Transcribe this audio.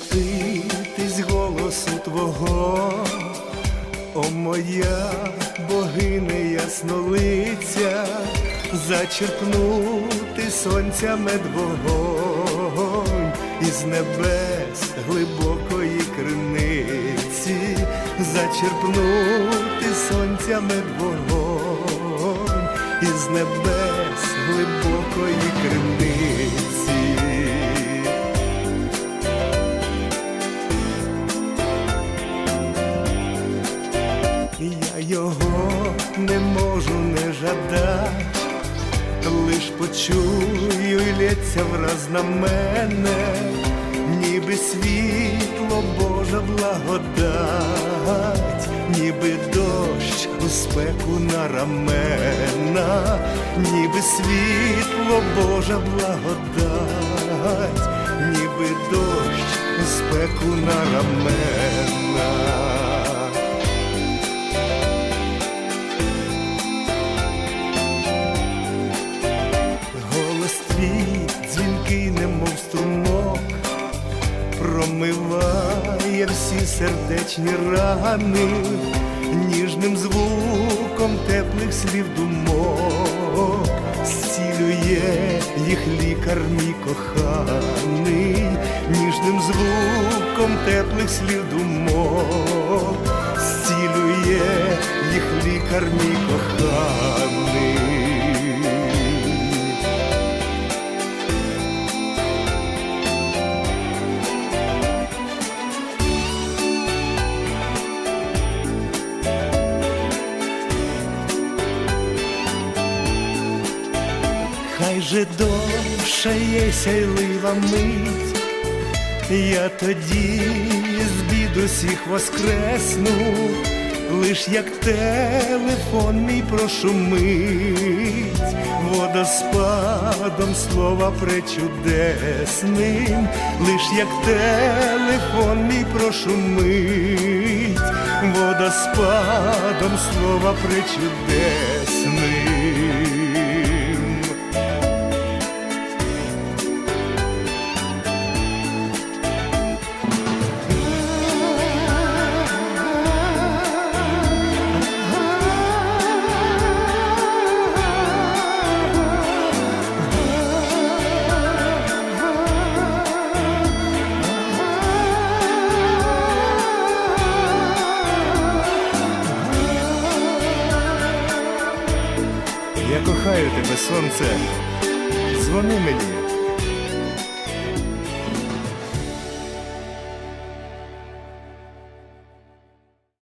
втратитись голосу твого, о моя богиня яснолиця, зачерпнути сонця медвогонь із небес глибокої криниці, зачерпнути сонця медвогонь із небес глибокої криниці. Жадать, лиш почую і лється враз на мене, ніби світло Божа благодать, ніби дощ у спеку на рамена, ніби світло Божа благодать, ніби дощ у спеку на рамена. Промиває всі сердечні рани, ніжним звуком теплих слів думок, зцілює їх лікар мій коханий, ніжним звуком теплих слів думок, зцілює їх лікар мій коханий. Хай же довша є сяйлива мить, я тоді з бід усіх воскресну, лиш як телефон мій прошумить, водоспадом слова пречудесним, лиш як телефон мій прошумить, водоспадом слова пречудесним. Я кохаю тебе, сонце. Дзвони мені,